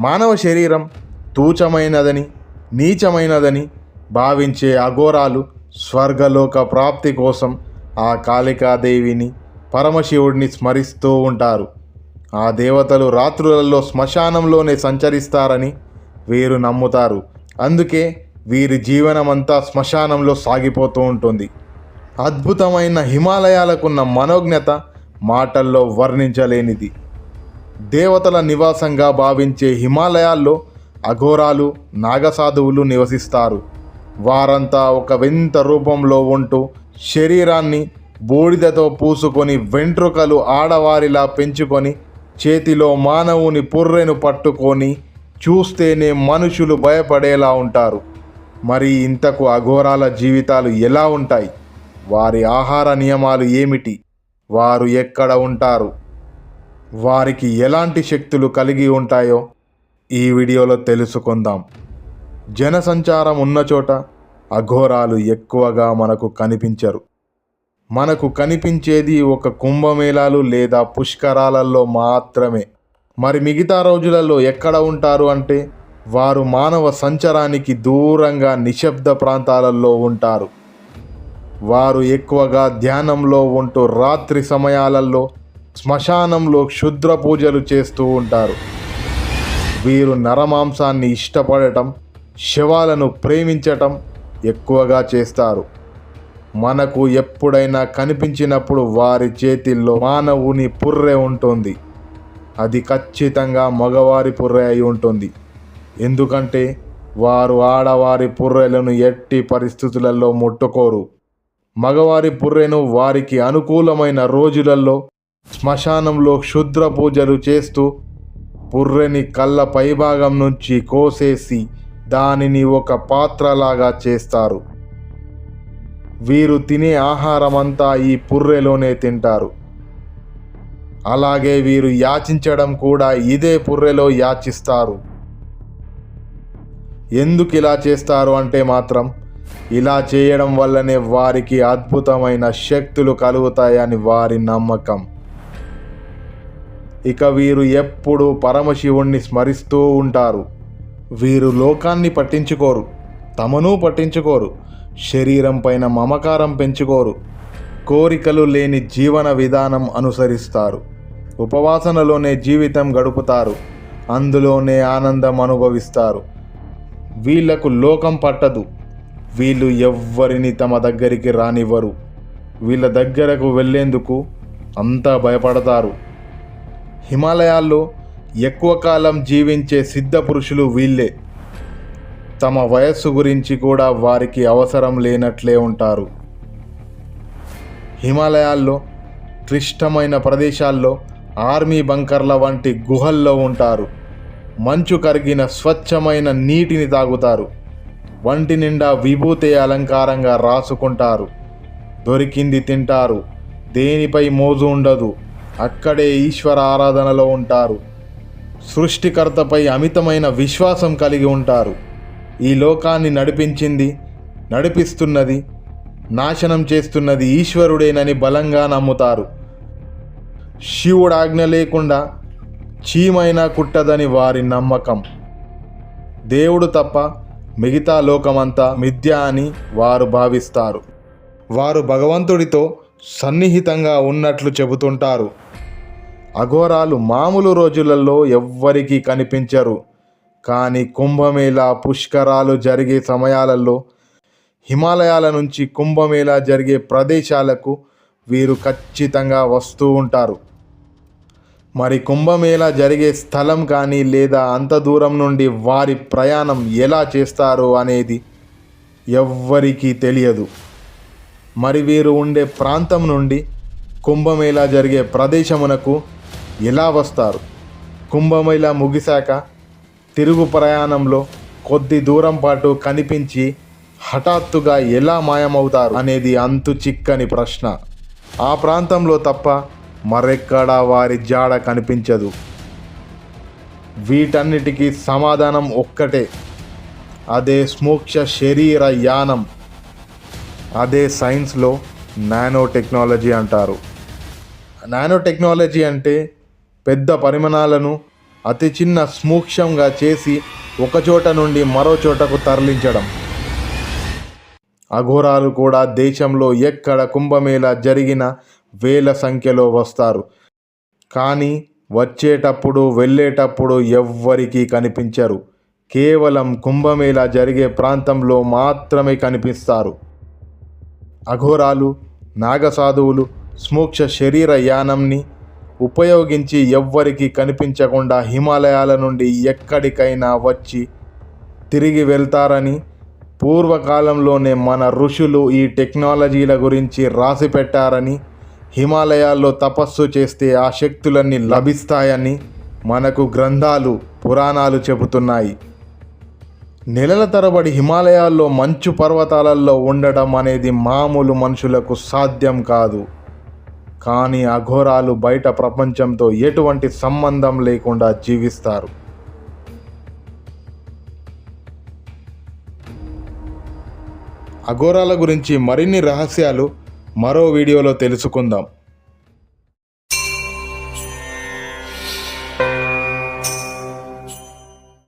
మానవ శరీరం తూచమైనదని నీచమైనదని భావించే అఘోరాలు స్వర్గలోక ప్రాప్తి కోసం ఆ కాళికాదేవిని పరమశివుడిని స్మరిస్తూ ఉంటారు. ఆ దేవతలు రాత్రులలో శ్మశానంలోనే సంచరిస్తారని వీరు నమ్ముతారు. అందుకే వీరి జీవనమంతా శ్మశానంలో సాగిపోతూ ఉంటుంది. అద్భుతమైన హిమాలయాలకున్న మనోజ్ఞత మాటల్లో వర్ణించలేనిది. దేవతల నివాసంగా భావించే హిమాలయాల్లో అఘోరాలు నాగసాధువులు నివసిస్తారు. వారంతా ఒక వింత రూపంలో ఉంటూ శరీరాన్ని బూడిదతో పూసుకొని వెంట్రుకలు ఆడవారిలా పెంచుకొని చేతిలో మానవుని పుర్రెను పట్టుకొని చూస్తేనే మనుషులు భయపడేలా ఉంటారు. మరి ఇంతకు అఘోరాల జీవితాలు ఎలా ఉంటాయి? వారి ఆహార నియమాలు ఏమిటి? వారు ఎక్కడ ఉంటారు? వారికి ఎలాంటి శక్తులు కలిగి ఉంటాయో ఈ వీడియోలో తెలుసుకుందాం. జనసంచారం ఉన్న చోట అఘోరాలు ఎక్కువగా మనకు కనిపించరు. మనకు కనిపించేది ఒక కుంభమేళాలు లేదా పుష్కరాలలో మాత్రమే. మరి మిగతా రోజులలో ఎక్కడ ఉంటారు అంటే వారు మానవ సంచారానికి దూరంగా నిశ్శబ్ద ప్రాంతాలలో ఉంటారు. వారు ఎక్కువగా ధ్యానంలో ఉంటూ రాత్రి సమయాలలో శ్మశానంలో క్షుద్ర పూజలు చేస్తూ ఉంటారు. వీరు నరమాంసాన్ని ఇష్టపడటం శవాలను ప్రేమించటం ఎక్కువగా చేస్తారు. మనకు ఎప్పుడైనా కనిపించినప్పుడు వారి చేతిల్లో మానవుని పుర్రె ఉంటుంది. అది ఖచ్చితంగా మగవారి పుర్రె అయి ఉంటుంది. ఎందుకంటే వారు ఆడవారి పుర్రెలను ఎట్టి పరిస్థితులలో ముట్టుకోరు. మగవారి పుర్రెను వారికి అనుకూలమైన రోజులలో శ్మశానంలో క్షుద్ర పూజలు చేస్తూ పుర్రెని కళ్ళ పైభాగం నుంచి కోసేసి దానిని ఒక పాత్రలాగా చేస్తారు. వీరు తినే ఆహారమంతా ఈ పుర్రెలోనే తింటారు. అలాగే వీరు యాచించడం కూడా ఇదే పుర్రెలో యాచిస్తారు. ఎందుకు ఇలా చేస్తారు అంటే మాత్రం ఇలా చేయడం వల్లనే వారికి అద్భుతమైన శక్తులు కలుగుతాయని వారి నమ్మకం. ఇక వీరు ఎప్పుడూ పరమశివుణ్ణి స్మరిస్తూ ఉంటారు. వీరు లోకాన్ని పట్టించుకోరు తమను పట్టించుకోరు శరీరం పైన మమకారం పెంచుకోరు కోరికలు లేని జీవన విధానం అనుసరిస్తారు. ఉపవాసనలోనే జీవితం గడుపుతారు అందులోనే ఆనందం అనుభవిస్తారు. వీళ్ళకు లోకం పట్టదు వీళ్ళు ఎవ్వరిని తమ దగ్గరికి రానివ్వరు. వీళ్ళ దగ్గరకు వెళ్ళేందుకు అంతా భయపడతారు. హిమాలయాల్లో ఎక్కువ కాలం జీవించే సిద్ధ పురుషులు వీళ్ళే. తమ వయస్సు గురించి కూడా వారికి అవసరం లేనట్లే ఉంటారు. హిమాలయాల్లో క్లిష్టమైన ప్రదేశాల్లో ఆర్మీ బంకర్ల వంటి గుహల్లో ఉంటారు. మంచు కరిగిన స్వచ్ఛమైన నీటిని తాగుతారు. వంటి నిండా విభూతి అలంకారంగా రాసుకుంటారు. దొరికింది తింటారు. దేనిపై మోజు ఉండదు. అక్కడే ఈశ్వర ఆరాధనలో ఉంటారు. సృష్టికర్తపై అమితమైన విశ్వాసం కలిగి ఉంటారు. ఈ లోకాన్ని నడిపించింది నడిపిస్తున్నది నాశనం చేస్తున్నది ఈశ్వరుడేనని బలంగా నమ్ముతారు. శివుడు ఆజ్ఞ లేకుండా చీమైనా కుట్టదని వారి నమ్మకం. దేవుడు తప్ప మిగతా లోకమంతా మిథ్య అని వారు భావిస్తారు. వారు భగవంతుడితో సన్నిహితంగా ఉన్నట్లు చెబుతుంటారు. అఘోరాలు మామూలు రోజులలో ఎవ్వరికీ కనిపించరు. కానీ కుంభమేళా పుష్కరాలు జరిగే సమయాలలో హిమాలయాల నుంచి కుంభమేళా జరిగే ప్రదేశాలకు వీరు ఖచ్చితంగా వస్తూ ఉంటారు. మరి కుంభమేళా జరిగే స్థలం కానీ లేదా అంత దూరం నుండి వారి ప్రయాణం ఎలా చేస్తారు అనేది ఎవ్వరికీ తెలియదు. మరి వీరు ఉండే ప్రాంతం నుండి కుంభమేళా జరిగే ప్రదేశమునకు ఎలా వస్తారు? కుంభమేళ ముగిశాక తిరుగు ప్రయాణంలో కొద్ది దూరం పాటు కనిపించి హఠాత్తుగా ఎలా మాయమవుతారు అనేది అంతు చిక్కని ప్రశ్న. ఆ ప్రాంతంలో తప్ప మరెక్కడా వారి జాడ కనిపించదు. వీటన్నిటికీ సమాధానం ఒక్కటే. అదే స్మోక్ష శరీర యానం. అదే సైన్స్లో నానో టెక్నాలజీ అంటారు. నానో టెక్నాలజీ అంటే పెద్ద పరిమాణాలను అతి చిన్న స్మూక్షంగా చేసి ఒకచోట నుండి మరో చోటకు తరలించడం. అఘోరాలు కూడా దేశంలో ఎక్కడ కుంభమేళా జరిగిన వేల సంఖ్యలో వస్తారు. కానీ వచ్చేటప్పుడు వెళ్ళేటప్పుడు ఎవ్వరికీ కనిపించరు. కేవలం కుంభమేళా జరిగే ప్రాంతంలో మాత్రమే కనిపిస్తారు. అఘోరాలు నాగసాధువులు స్మూక్ష శరీర యానంని ఉపయోగించి ఎవ్వరికి కనిపించకుండా హిమాలయాల నుండి ఎక్కడికైనా వచ్చి తిరిగి వెళ్తారని పూర్వకాలంలోనే మన ఋషులు ఈ టెక్నాలజీల గురించి రాసి పెట్టారని హిమాలయాల్లో తపస్సు చేస్తే ఆ శక్తులన్నీ లభిస్తాయని మనకు గ్రంథాలు పురాణాలు చెబుతున్నాయి. నెలల తరబడి హిమాలయాల్లో మంచు పర్వతాలలో ఉండడం అనేది మామూలు మనుషులకు సాధ్యం కాదు. కానీ అఘోరాలు బయట ప్రపంచంతో ఎటువంటి సంబంధం లేకుండా జీవిస్తారు. అఘోరాల గురించి మరిన్ని రహస్యాలు మరో వీడియోలో తెలుసుకుందాం.